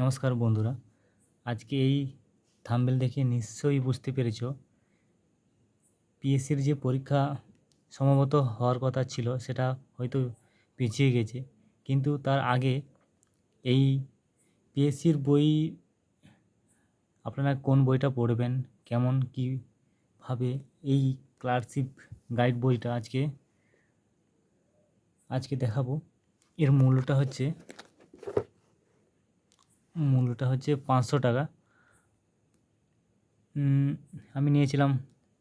নমস্কার বন্ধুরা। আজকে এই থাম্বেল দেখে নিশ্চয়ই বুঝতে পেরেছ। পিএসসির যে পরীক্ষা সম্ভবত হওয়ার কথা ছিল, সেটা হয়তো পিছিয়ে গেছে। কিন্তু তার আগে এই পিএসসির বই আপনারা কোন বইটা পড়বেন, কেমন কীভাবে এই ক্লার্কশিপ গাইড বইটা আজকে আজকে দেখাবো। এর মূল্যটা হচ্ছে মূল্যটা হচ্ছে পাঁচশো টাকা। আমি নিয়েছিলাম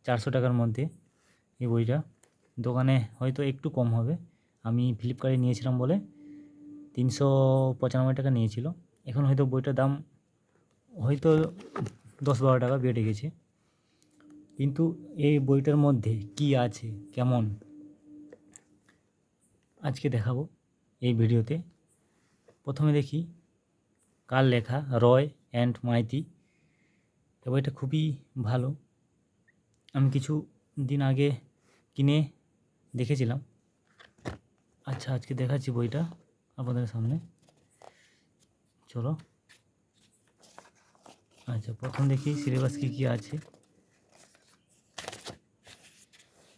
চারশো টাকার মধ্যে এই বইটা। দোকানে হয়তো একটু কম হবে। আমি ফ্লিপকার্টে নিয়েছিলাম বলে তিনশো পঁচানব্বই টাকা নিয়েছিল। এখন হয়তো বইটার দাম হয়তো দশ বারো টাকা বেড়ে গেছে। কিন্তু এই বইটার মধ্যে কি আছে, কেমন, আজকে দেখাবো এই ভিডিওতে। প্রথমে দেখি কার লেখা? রয় অ্যান্ড মাইতি। বইটা খুবই ভালো। আমি কিছু দিন আগে কিনে দেখেছিলাম। আচ্ছা আজকে দেখাচ্ছি বইটা আপনাদের সামনে। চলো। আচ্ছা প্রথম দেখি সিলেবাস কী কী আছে।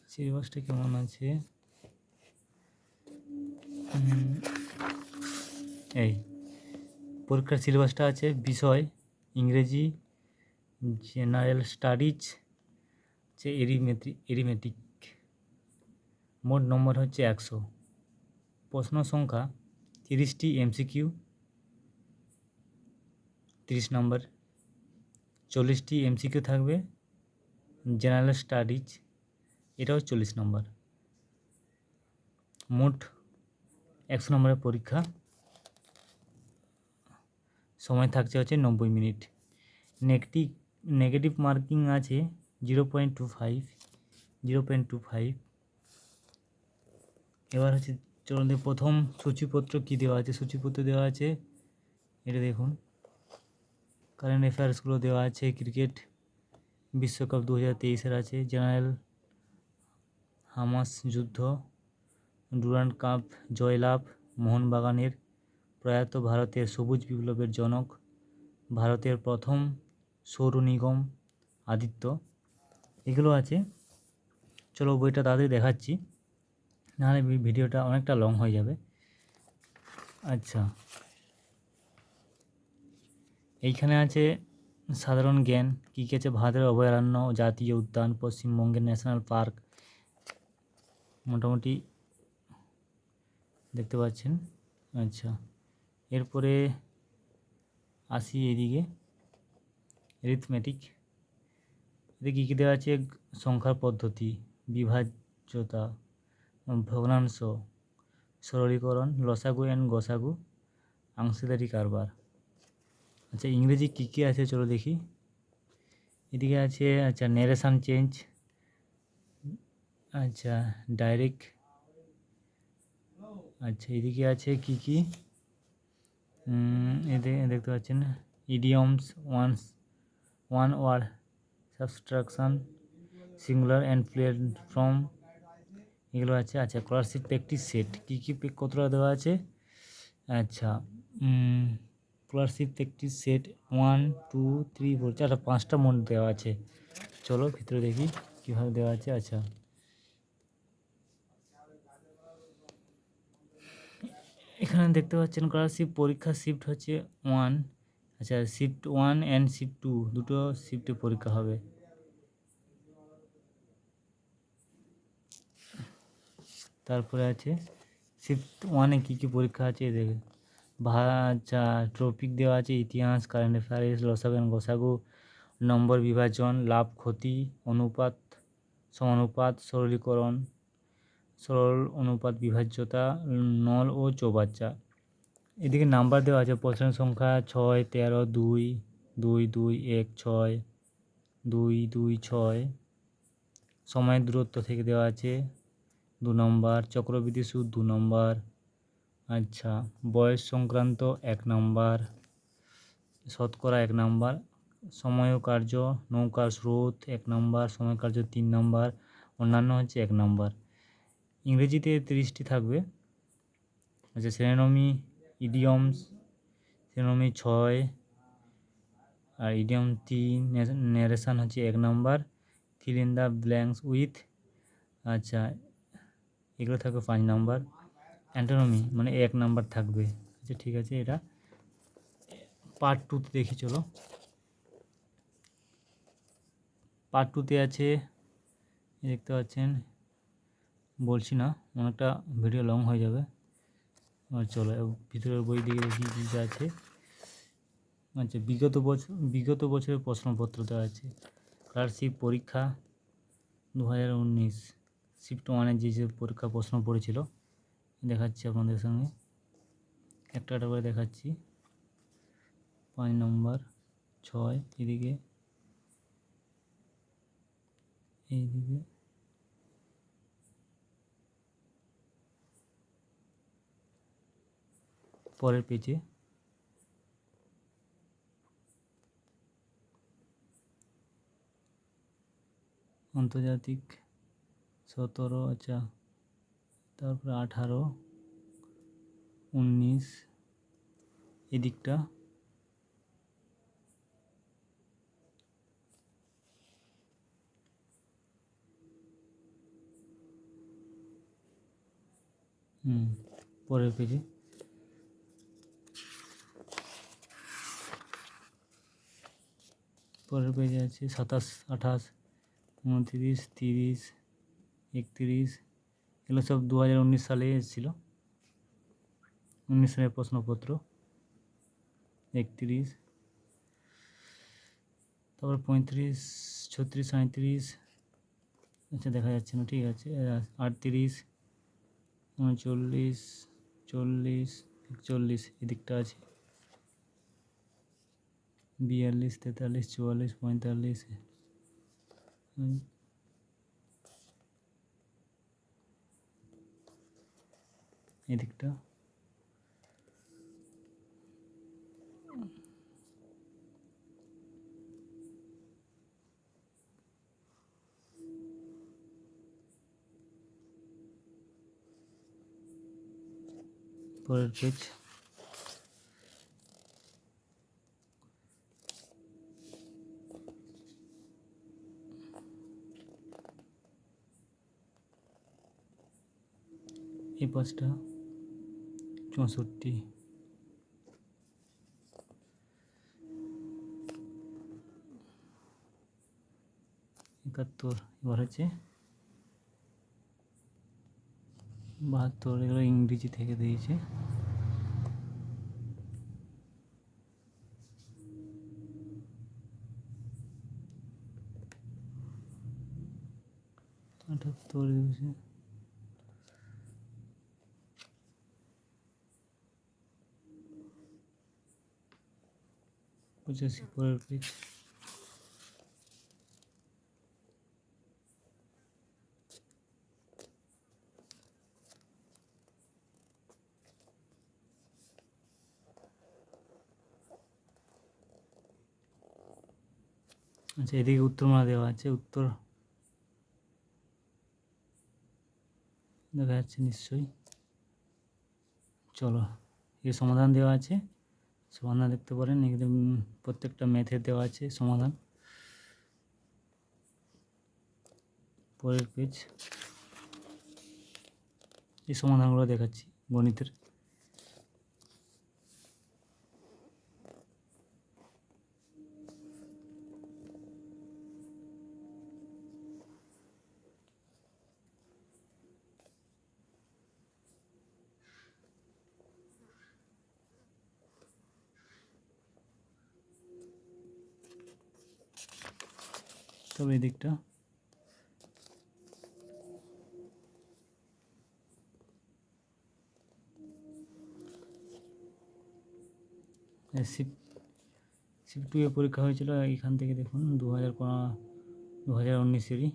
সিলেবাসটা কেমন আছে? এই। পরীক্ষার সিলেবাসটা আছে বিষয়, ইংরেজি, জেনারেল স্টাডিজ, হচ্ছে এরিমেট্রিক এরিমেটিক। মোট নম্বর হচ্ছে একশো। প্রশ্ন সংখ্যা তিরিশটি এমসিকিউ, তিরিশ নম্বর। চল্লিশটি এমসিকিউ থাকবে, জেনারেল স্টাডিজ, এটাও চল্লিশ নম্বর। মোট একশো নম্বরের পরীক্ষা। সময় থাকছে হচ্ছে নব্বই মিনিট। নেগেটিভ নেগেটিভ মার্কিং আছে zero point two five, zero point two five. এবার হচ্ছে চলুন প্রথম সূচিপত্র কী দেওয়া আছে। সূচিপত্র দেওয়া আছে, এটা দেখুন। কারেন্ট অ্যাফেয়ার্সগুলো দেওয়া আছে ক্রিকেট বিশ্বকাপ দু হাজার তেইশের আছে জেনারেল হামাস যুদ্ধ ডুরান্ড কাপ জয়লাভ, মোহনবাগানের প্রয়াত ভারতের সবুজ বিপ্লবের জনক, ভারতের প্রথম সৌর নিগম আদিত্য। এগুলো আছে। চলো বইটা তাড়াতাড়ি দেখাচ্ছি। নাহলে ভিডিওটা অনেকটা লং হয়ে যাবে। আচ্ছা। এইখানে আছে সাধারণ জ্ঞান কী কী আছে ভারতের অভয়ারণ্য, জাতীয় উদ্যান, পশ্চিমবঙ্গের ন্যাশনাল পার্ক। মোটামুটি দেখতে পাচ্ছেন। আচ্ছা। এরপরে আসি এদিকে রিথমেটিক এদিকে কী কী দেওয়া আছে? সংখ্যার পদ্ধতি, বিভাজ্যতা, ভগ্নাংশ, সরলীকরণ, লসাগু অ্যান্ড গসাগু আংশিদারি কারবার। আচ্ছা ইংরেজি কী কী আছে চলো দেখি। এদিকে আছে আচ্ছা নেরেশান চেঞ্জ আচ্ছা ডাইরেক্ট আচ্ছা এদিকে আছে কী কি? এতে দেখতে পাচ্ছেন idioms once one word subtraction singular and player from এগুলো আছে। আচ্ছা ক্লাসিক প্র্যাকটিস সেট কী কী কতটা দেওয়া আছে? আচ্ছা classic practice set one two three four চারটা, পাঁচটা মোট দেওয়া আছে। চলো ভিতরে দেখি কীভাবে দেওয়া আছে। আচ্ছা। এখানে দেখতে পাচ্ছেন স্কলারশিপ পরীক্ষা শিফট হচ্ছে ওয়ান আচ্ছা shift one and shift two দুটো শিফটে পরীক্ষা হবে। তারপরে আছে শিফট ওয়ানে কী কী পরীক্ষা আছে দেখে আচ্ছা টপিক দেওয়া আছে, ইতিহাস কারেন্ট অ্যাফেয়ার্স লসাগু গসাগু, নম্বর বিভাজন, লাভ, ক্ষতি, অনুপাত, সমানুপাত, সরলীকরণ সরল অনুপাত বিভাজ্যতা, নল ও চৌবাচ্চা। এদিকে নাম্বার দেওয়া আছে, প্রশ্নের সংখ্যা ছয়, তেরো, দুই দুই দুই, এক, ছয়, দুই দুই, ছয়। সময়ের দূরত্ব থেকে দেওয়া আছে, দু নম্বর, চক্রবৃদ্ধি সুদ দু নম্বর। আচ্ছা বয়স সংক্রান্ত এক নম্বর, শতকরা এক নম্বর, সময় কার্য, নৌকার স্রোত এক নম্বর, সময় কার্য তিন নম্বর, অন্যান্য হচ্ছে এক নম্বর। ইংরেজিতে তিরিশটি থাকবে। আচ্ছা শ্রেণি ইডিয়মস সিনোমি ছয়, আর ইডিয়ম তিন ন্যারেশন হচ্ছে এক number fill in the blanks with আচ্ছা এগুলো থাকবে পাঁচ নাম্বার। অ্যান্টোনমি মানে এক নাম্বার থাকবে। আচ্ছা ঠিক আছে, এটা পার্ট টুতে দেখি, চলো। পার্ট টুতে আছে দেখতে পাচ্ছেন বলছি না, অনেকটা ভিডিও লং হয়ে যাবে। চলো ভিতরের বই দিকে কী কী আছে। আচ্ছা বিগত বছর বিগত বছরের প্রশ্নপত্র দেওয়া আছে। স্কলারশিপ পরীক্ষা দু হাজার উনিশ শিফট ওয়ানের যে যে পরীক্ষা প্রশ্ন পড়েছিল, দেখাচ্ছি আপনাদের সঙ্গে। একটা একটা করে দেখাচ্ছি। পাঁচ নম্বর, ছয়, এদিকে, এইদিকে। পরের পেজে। আন্তর্জাতিক সতেরো আচ্ছা তারপরে আঠারো উনিশ এদিকটা। হুম পরের পেজে। পরের পেজে আছে সাতাশ, আঠাশ, উনত্রিশ, তিরিশ, একত্রিশ, এগুলো সব দু হাজার উনিশ সালে এসেছিল। উনিশ সালের প্রশ্নপত্র, একত্রিশ, তারপর পঁয়ত্রিশ, ছত্রিশ সাঁত্রিশ আচ্ছা দেখা যাচ্ছে না, ঠিক আছে, আটত্রিশ, উনচল্লিশ, চল্লিশ, একচল্লিশ, এদিকটা আছে। বিয়াল্লিশ তেতাল্লিশ চুয়াল্লিশ পঁয়তাল্লিশ। এদিকটা। পরের পেজ পাঁচটা চৌষট্টি। একাত্তর এবার হচ্ছে বাহাত্তর এগুলো ইংরেজি থেকে দিয়েছে। আটাত্তর দিয়েছে। পঁচাশি পরের পেজ আচ্ছা এদিকে উত্তরমালা দেওয়া আছে, উত্তর। দেখা যাচ্ছে নিশ্চয়ই। চলো, এর সমাধান দেওয়া আছে। সমাধান দেখতে পারেন, একদম প্রত্যেকটা মেথে দেওয়া আছে, সমাধান। পরের পেজ এই সমাধানগুলো দেখাচ্ছি গণিতের। তবে এই দিকটা। শিফট শিপ টু এ পরীক্ষা হয়েছিল এখান থেকে দেখুন দু হাজার দু হাজার উনিশেরই।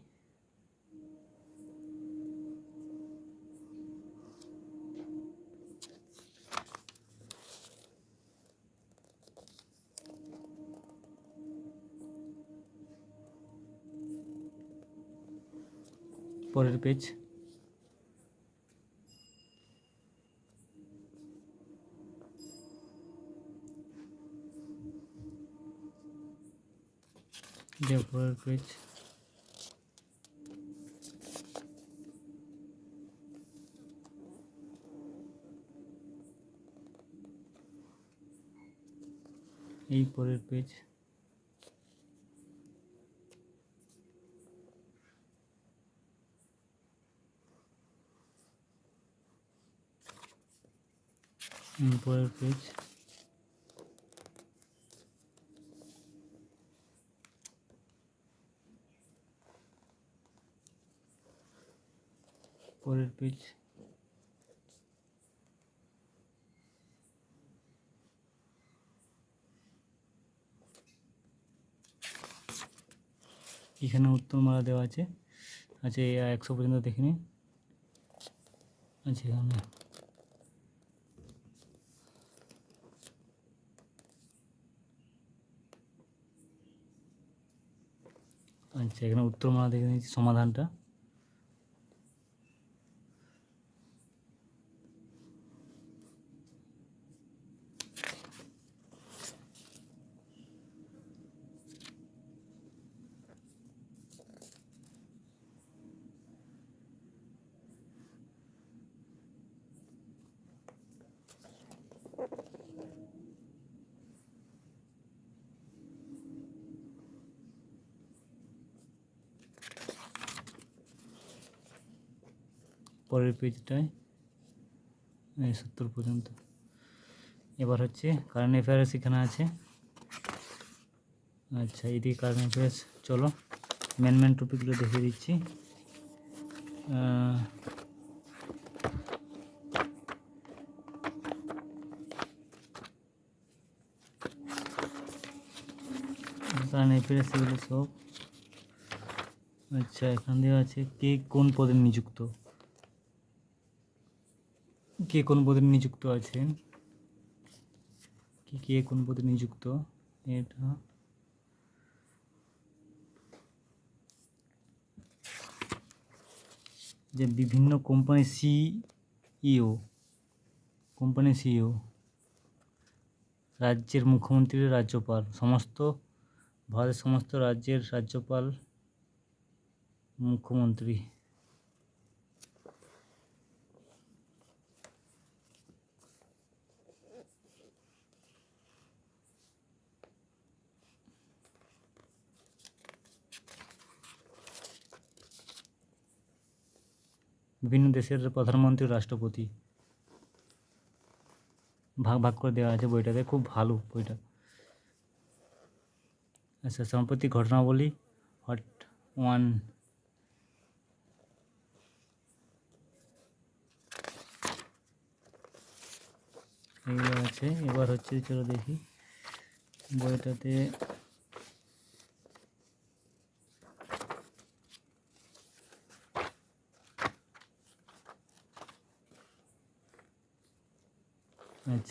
পরের পেজ যে পরের পেজ এই পরের পেজ পরের পেজ পরের পেজ এখানে উত্তরমালা দেওয়া আছে। আচ্ছা একশো পর্যন্ত দেখে নিন। আচ্ছা এখানে। আচ্ছা এখানে উত্তরমালা দেখে নিয়েছি সমাধানটা। পরের পেজটায় সত্তর পর্যন্ত। এবার হচ্ছে কারেন্ট অ্যাফেয়ার্স এখানে আছে। আচ্ছা এদিকে কারেন্ট অ্যাফেয়ার্স চলো মেন মেন টপিকগুলো দেখিয়ে দিচ্ছি। কারেন্ট অ্যাফেয়ার্স এগুলো সব। আচ্ছা এখান দেওয়া আছে কে কোন পদে নিযুক্ত? কে কোন পদে নিযুক্ত আছেন? কি কে কোন পদে নিযুক্ত? এটা যে বিভিন্ন কোম্পানির সিইও কোম্পানির সিইও, রাজ্যের মুখ্যমন্ত্রী, রাজ্যপাল, সমস্ত, ভারতের সমস্ত রাজ্যের রাজ্যপাল, মুখ্যমন্ত্রী। বিভিন্ন দেশের প্রধানমন্ত্রী রাষ্ট্রপতি। ভাগ ভাগ করে দেওয়া আছে বইটাতে, খুব ভালো বইটা। আচ্ছা সাম্প্রতিক ঘটনাবলী, হট ওয়ান। এইগুলো আছে, এবার হচ্ছে, চলো দেখি। বইটাতে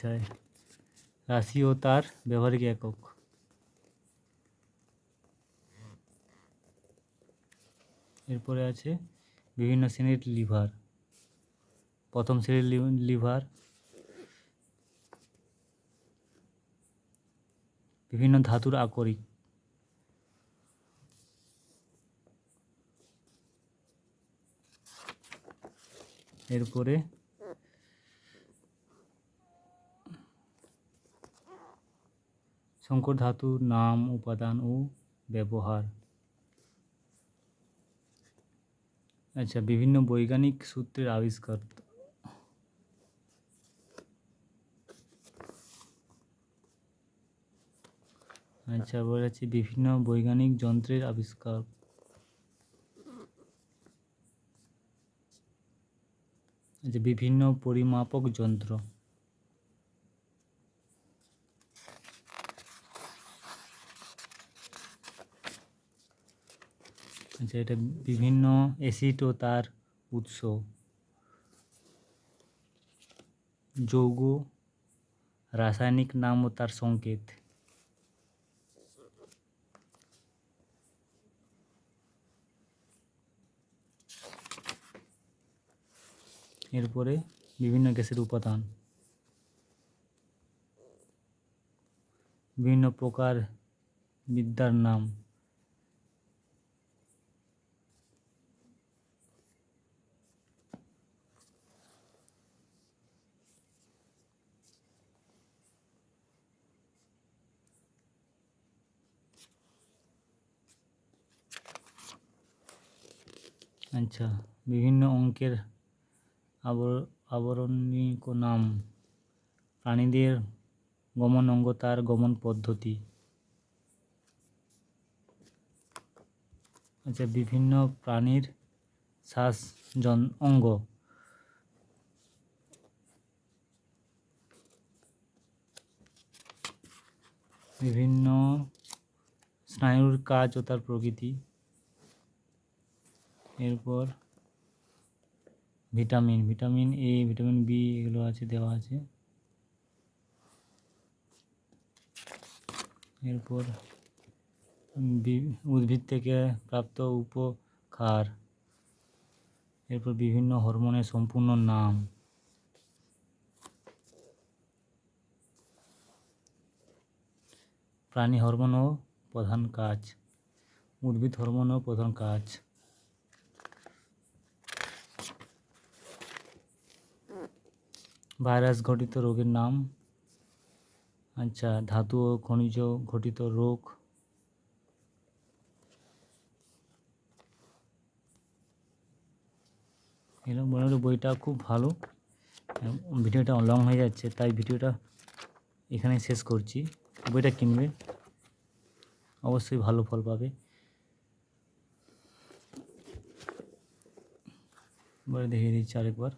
আচ্ছা রাশি ও তার ব্যবহারিক একক। এরপরে আছে বিভিন্ন শ্রেণির লিভার। প্রথম শ্রেণির লিভার। বিভিন্ন ধাতুর আকরিক। এরপরে সংকর ধাতুর নাম, উপাদান ও ব্যবহার। আচ্ছা বিভিন্ন বৈজ্ঞানিক সূত্রের আবিষ্কার। আচ্ছা বলা যাচ্ছে বিভিন্ন বৈজ্ঞানিক যন্ত্রের আবিষ্কার। আচ্ছা বিভিন্ন পরিমাপক যন্ত্র। আচ্ছা এটা বিভিন্ন অ্যাসিড ও তার উৎস। যৌগ, রাসায়নিক নাম ও তার সংকেত। এরপরে বিভিন্ন গ্যাসের উপাদান। বিভিন্ন প্রকার বিদ্যার নাম। আচ্ছা বিভিন্ন অঙ্কের আবর, আবরণিক নাম। প্রাণীদের গমন অঙ্গ তার গমন পদ্ধতি। আচ্ছা বিভিন্ন প্রাণীর শ্বাস অঙ্গ। বিভিন্ন স্নায়ুর কাজ ও তার প্রকৃতি। এরপর vitamin vitamin A vitamin B এগুলো আছে, দেওয়া আছে। এরপর উদ্ভিদ থেকে প্রাপ্ত উপকার এরপর বিভিন্ন হরমোনের সম্পূর্ণ নাম। প্রাণী হরমোন ও প্রধান কাজ। উদ্ভিদ হরমোন ও প্রধান কাজ। ভাইরাস ঘটিত রোগের নাম? আচ্ছা ধাতু ও খনিজ ঘটিত রোগ? এরকম মোটামুটি বইটা খুব ভালো। ভিডিওটা লং হয়ে যাচ্ছে, তাই ভিডিওটা এখানে শেষ করছি। বইটা কিনবে, অবশ্যই ভালো ফল পাবে। এবারে দেখিয়ে দিচ্ছি আরেকবার।